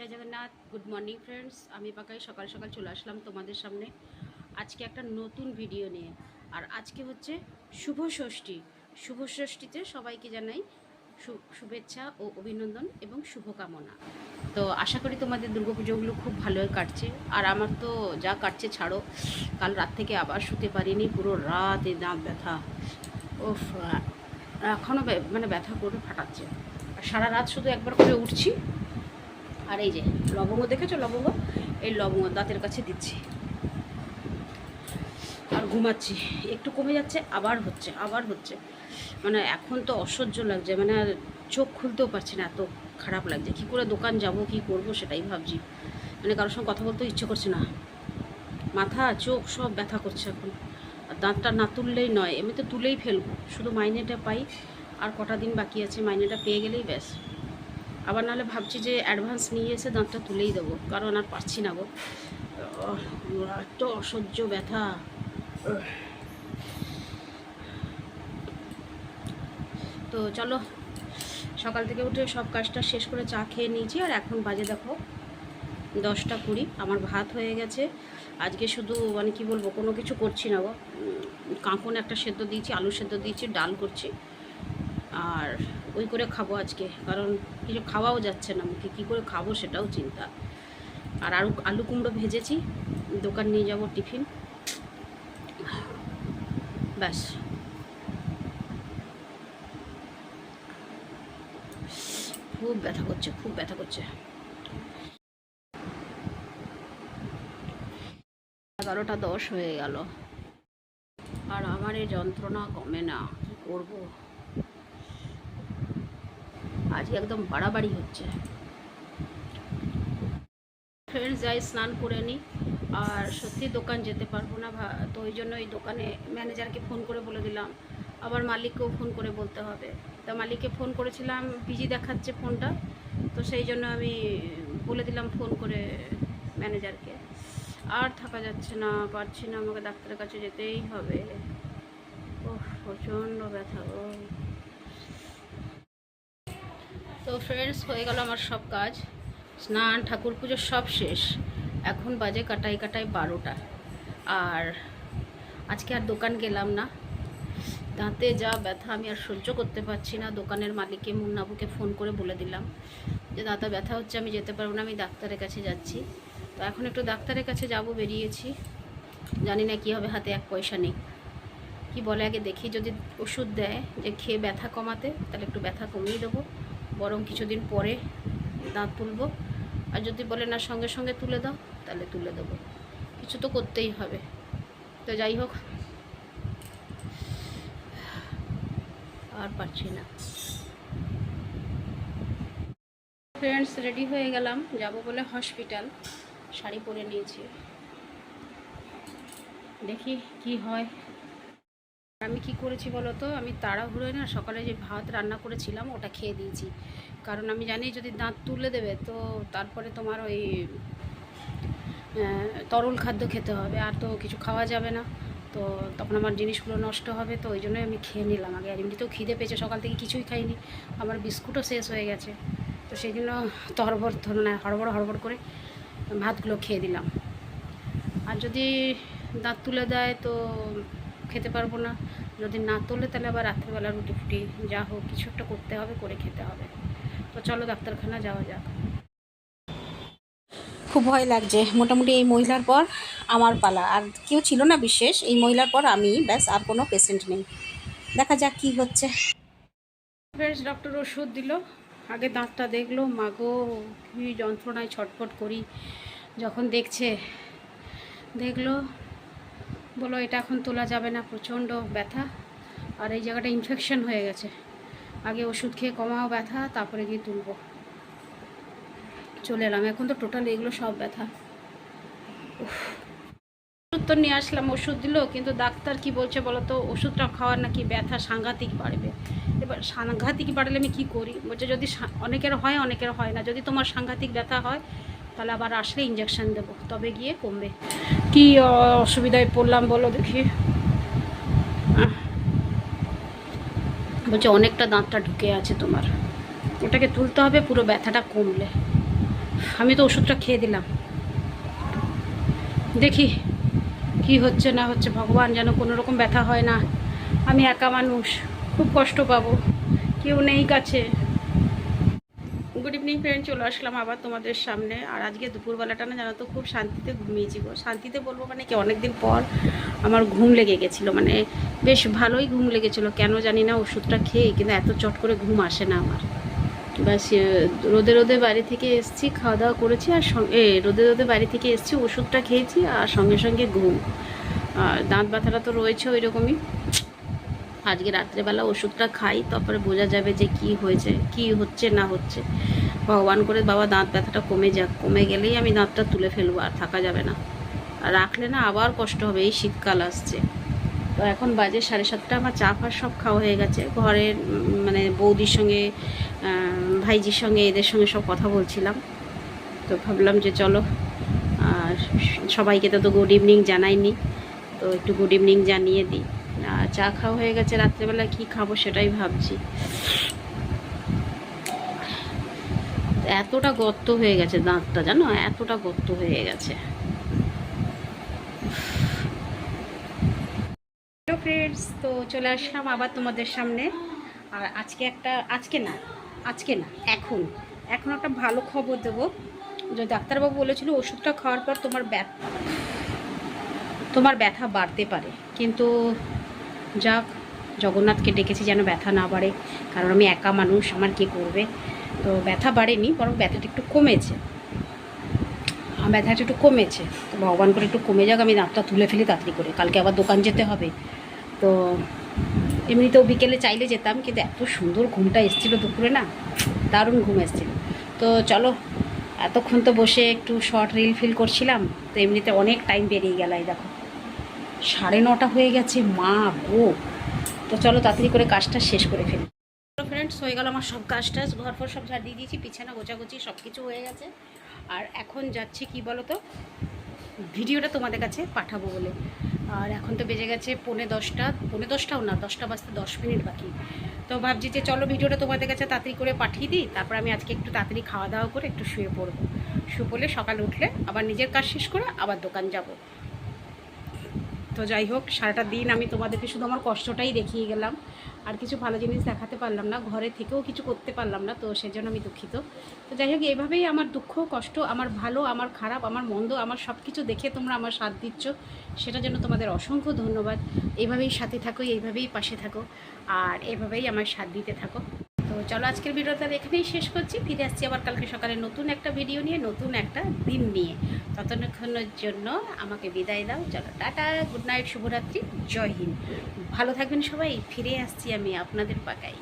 জয় Jagannath good morning friends আমি পাকাই, সকাল সকাল চলে আসলাম তোমাদের সামনে। আজকে একটা নতুন ভিডিও নিয়ে। আর আজকে হচ্ছে শুভ ষষ্ঠী। শুভ ষষ্ঠীতে সবাইকে জানাই শুভেচ্ছা ও অভিনন্দন এবং শুভকামনা। তো আশা করি তোমাদের দুর্গাপুজোগুলো খুব ভালোই কাটছে। আর আমার তো যা কাটছে ছাড়ো, কাল রাত থেকে আবার শুতে পারিনি, পুরো রাত এ দাঁত ব্যথা ও এখনও মানে ব্যথা করে ফাটাচ্ছে। আর সারা রাত শুধু একবার করে উঠছি আর এই যে, লবঙ্গ দেখেছ? লবঙ্গ? এই লবঙ্গ দাঁতের কাছে দিচ্ছি। আর ঘুমাচ্ছি। একটু কমে যাচ্ছে, আবার হচ্ছে আবার হচ্ছে। মানে এখন তো অসহ্য লাগছে। মানে চোখ খুলতেও পারছি না, এত খারাপ লাগছে। কী করে দোকান যাব, কি করব সেটাই ভাবছি। মানে কারোর সঙ্গে কথা বলতেও ইচ্ছে করছে না। মাথা, চোখ সব ব্যথা করছে এখন। আর দাঁতটা না তুললেই নয় এমনি তো তুলেই ফেলব। শুধু মাইনেটা পাই, আর কটা দিন বাকি আছে, মাইনেটা পেয়ে গেলেই ব্যাস। আবার নাহলে ভাবছি যে অ্যাডভান্স নিয়ে এসে দাঁতটা তুলেই দেবো, কারণ আর পারছি না গো। এত অসহ্য ব্যথা। তো চলো, সকাল থেকে উঠে সব কাজটা শেষ করে চা খেয়ে নিয়েছি, আর এখন বাজে দেখো দশটা কুড়ি, আমার ভাত হয়ে গেছে। আজকে শুধু মানে কি বলব, কোনো কিছু করছি না গো। কাঁকন একটা সেদ্ধ দিয়েছি আলু সেদ্ধ দিয়েছি, ডাল করছি। আর ওই করে খাব আজকে, কারণ কিছু খাওয়াও যাচ্ছে না, মুখে কী করে খাব সেটাও চিন্তা। আর আলু আলু কুমড়ো ভেজেছি, দোকান নিয়ে যাব টিফিন। ব্যাস। খুব ব্যথা করছে, খুব ব্যথা করছে। এগারোটা দশ হয়ে গেল। আর আমার এই যন্ত্রণা কমে না, কী করব? আজকে একদম বাড়াবাড়ি হচ্ছে। ফ্রেন্ডস যাই, স্নান করে নিই আর সত্যি দোকান যেতে পারব না তো ওই জন্য এই দোকানে ম্যানেজারকে ফোন করে বলে দিলাম। আবার মালিককেও ফোন করে বলতে হবে। তা মালিককে ফোন করেছিলাম বিজি দেখাচ্ছে ফোনটা। তো সেই জন্য আমি বলে দিলাম ফোন করে ম্যানেজারকে। আর থাকা যাচ্ছে না, পারছি না, আমাকে ডাক্তারের কাছে যেতেই হবে। ও প্রচণ্ড ব্যথা ও তো ফ্রেন্ডস হয়ে গেল আমার সব কাজ। স্নান, ঠাকুর পুজো সব শেষ। এখন বাজে কাটাই কাটাই বারোটা। আর আজকে আর দোকান গেলাম না। দাঁতে যা ব্যথা, আমি আর সহ্য করতে পারছি না। দোকানের মালিককে, মুন্নাবুকে ফোন করে বলে দিলাম যে, দাঁতা ব্যথা হচ্ছে, আমি যেতে পারব না, আমি ডাক্তারের কাছে যাচ্ছি। তো এখন একটু ডাক্তারের কাছে যাব, বেরিয়েছি। জানি না কী হবে, হাতে এক পয়সা নেই। কি বলে, আগে দেখি যদি ওষুধ দেয়, যে খেয়ে ব্যথা কমাতে, তাহলে একটু ব্যথা কমিয়ে দেবো। বরং কিছুদিন পরে দাঁত তুলবো। আর যদি বলে না, সঙ্গে সঙ্গে তুলে দাও, তাহলে তুলে দেবো। কিছু তো করতেই হবে। তো যাই হোক, আর পারছি না। ফ্রেন্ডস রেডি হয়ে গেলাম। যাব বলে হসপিটাল শাড়ি পরে নিয়েছি। দেখি কি হয়। আমি কি করেছি বলো তো? আমি তাড়াহুড়োয় না সকালে যে ভাত রান্না করেছিলাম, ওটা খেয়ে দিয়েছি। কারণ আমি জানি যদি দাঁত তুলে দেবে, তো তারপরে তোমার ওই তরল খাদ্য খেতে হবে, আর তো কিছু খাওয়া যাবে না। তো তখন আমার জিনিসগুলো নষ্ট হবে, তো ওই জন্যই আমি খেয়ে নিলাম আগে। আর এমনিতেও খিদে পেয়েছে, সকাল থেকে কিছুই খাইনি। আমার বিস্কুটও শেষ হয়ে গেছে। তো সেই জন্য তরবর না, হড়বড় হড়বড় করে ভাতগুলো খেয়ে দিলাম। আর যদি দাঁত তুলে দেয়, তো খেতে পারব না। যদি না তোলে তাহলে আবার রাত্রেবেলা রুটি ফুটি যা হোক কিছু একটা করতে হবে করে খেতে হবে। তো চলো ডাক্তারখানা যাওয়া যাক। খুব ভয় লাগছে। মোটামুটি এই মহিলার পর আমার পালা। আর কেউ ছিল না বিশেষ। এই মহিলার পর আমি ব্যাস আর কোনো পেশেন্ট নেই। দেখা যাক কি হচ্ছে। বেশ ডক্টর ওষুধ দিল। আগে দাঁতটা দেখল। মাগো কি যন্ত্রণায় ছটফট করি। যখন দেখছে দেখল বলো, এটা এখন তোলা যাবে না, প্রচণ্ড ব্যথা। আর এই জায়গাটা ইনফেকশন হয়ে গেছে। আগে ওষুধ খেয়ে কমাও ব্যথা, তারপরে গিয়ে তুলবো। চলে এলাম। এখন তো টোটাল এগুলো সব ব্যথা। ওষুধ তো নিয়ে আসলাম, ওষুধ দিল, কিন্তু ডাক্তার কি বলছে বলো তো, ওষুধটা খাওয়ার নাকি ব্যথা সাংঘাতিক বাড়বে। এবার সাংঘাতিক বাড়লে আমি কি করি? বলছে, যদি অনেকের হয় অনেকের হয় না। যদি তোমার সাংঘাতিক ব্যথা হয়, তাহলে আবার আসলে ইঞ্জেকশন দেবো। তবে গিয়ে কমবে। কি অসুবিধায় পড়লাম বলো দেখি। বলছে, অনেকটা দাঁতটা ঢুকে আছে তোমার। ওটাকে তুলতে হবে, পুরো ব্যথাটা কমলে। আমি তো ওষুধটা খেয়ে দিলাম। দেখি কি হচ্ছে, না হচ্ছে, ভগবান যেন কোনো রকম ব্যথা হয় না। আমি একা মানুষ, খুব কষ্ট পাবো। কেউ নেই কাছে। গুড ইভিনিং ফ্রেন্ড, চলে আসলাম আবার তোমাদের সামনে। আর আজকে দুপুরবেলাটা না জানো তো খুব শান্তিতে ঘুমিয়েছি গো। শান্তিতে বলব মানে কি, অনেকদিন পর আমার ঘুম লেগে গেছিল মানে বেশ ভালোই ঘুম লেগেছিলো, কেন জানি না ওষুধটা খেয়ে, কিন্তু এত চট করে ঘুম আসে না আমার। বাস রোদে রোদে বাড়ি থেকে এসেছি, খাওয়া দাওয়া করেছি, আর সঙ্গে রোদে রোদে বাড়ি থেকে এসেছি, ওষুধটা খেয়েছি, আর সঙ্গে সঙ্গে ঘুম। আর দাঁত ব্যথাটা তো রয়েছে ওই রকমই। আজকে রাত্রেবেলা ওষুধটা খাই, তারপরে বোঝা যাবে যে কি হয়েছে, কি হচ্ছে, না হচ্ছে। ভগবান করে বাবা, দাঁত ব্যথাটা কমে যাক। কমে গেলেই আমি দাঁতটা তুলে ফেলব, আর থাকা যাবে না। আর রাখলে না আবার কষ্ট হবে, এই শীতকাল আসছে। তো এখন বাজে সাড়ে সাতটা, আমার চা ফা সব খাওয়া হয়ে গেছে। ঘরের মানে বৌদির সঙ্গে ভাইজির সঙ্গে, এদের সঙ্গে সব কথা বলছিলাম। তো ভাবলাম যে চলো, আর সবাইকে তো তো গুড ইভিনিং জানাইনি। তো একটু গুড ইভিনিং জানিয়ে দিই। চা খাওয়া হয়ে গেছে, রাত্রেবেলা কি খাব সেটাই ভাবছি। এতটা গর্ত হয়ে গেছে দাঁতটা, জানো? এতটা গর্ত হয়ে গেছে। ফ্রেন্ডস তো চলে আসলাম আবার তোমাদের সামনে। আর আজকে একটা, আজকে না আজকে না, এখন। এখন একটা ভালো খবর দেবো। যে ডাক্তারবাবু বলেছিল ওষুধটা খাওয়ার পর তোমার ব্যথা তোমার ব্যথা বাড়তে পারে। কিন্তু যাক জগন্নাথকে ডেকেছি যেন ব্যথা না বাড়ে, কারণ আমি একা মানুষ, আমার কি করবে? তো ব্যথা বাড়েনি, বরং ব্যথাটা একটু কমেছে। ব্যথাটা একটু কমেছে। তো ভগবান করে একটু কমে যাক, আমি দাঁতটা তুলে ফেলি তাড়াতাড়ি করে। কালকে আবার দোকান যেতে হবে। তো এমনিতেও বিকেলে চাইলে যেতাম, কিন্তু এত সুন্দর ঘুমটা এসেছিল দুপুরে না, দারুণ ঘুম এসেছিল। তো চলো, এতক্ষণ তো বসে একটু শর্ট রিল ফিল করছিলাম, তো এমনিতে অনেক টাইম বেরিয়ে গেল এই দেখো। সাড়ে নটা হয়ে গেছে, মা গো তো চলো তাড়াতাড়ি করে কাজটা শেষ করে ফেলি। ফ্রেন্ডস হয়ে গেল আমার সব কাজ টাজ ঘর ফর সব ঝাড় দিয়ে দিয়েছি, বিছানা গোছাগুছি সব কিছু হয়ে গেছে। আর এখন যাচ্ছি কি বলো তো ভিডিওটা তোমাদের কাছে পাঠাবো বলে। আর এখন তো বেজে গেছে পৌনে দশটা, পৌনে দশটাও না, দশটা বাজতে দশ মিনিট বাকি। তো ভাবছি যে চলো ভিডিওটা তোমাদের কাছে তাড়াতাড়ি করে পাঠিয়ে দিই, তারপর আমি আজকে একটু তাড়াতাড়ি খাওয়া দাওয়া করে একটু শুয়ে পড়ব। শুয়ে পড়লে সকালে উঠলে আবার নিজের কাজ শেষ করে আবার দোকান যাব। তো যাই হোক, সারাটা দিন আমি তোমাদেরকে শুধু আমার কষ্টটাই দেখিয়ে গেলাম। আর কিছু ভালো জিনিস দেখাতে পারলাম না, ঘরে থেকেও কিছু করতে পারলাম না, তো সেজন্য আমি দুঃখিত। তো যাই হোক, এইভাবেই আমার দুঃখ, কষ্ট, আমার ভালো, আমার খারাপ, আমার মন্দ, আমার সব কিছু দেখে তোমরা আমার সাথ দিচ্ছ সেটার জন্য তোমাদের অসংখ্য ধন্যবাদ। এইভাবেই সাথে থাকো, এইভাবেই পাশে থাকো, আর এভাবেই আমার সাথ দিতে থাকো। তো চলো আজকের ভিডিওটা এখানেই শেষ করছি। ফিরে আসছি আবার কালকে সকালে নতুন একটা ভিডিও নিয়ে, নতুন একটা দিন নিয়ে। ততক্ষণের জন্য আমাকে বিদায় দাও। চলো টাটা গুড নাইট শুভরাত্রি, জয় হিন্দ। ভালো থাকবেন সবাই। ফিরে আসছি আমি আপনাদের পাকাই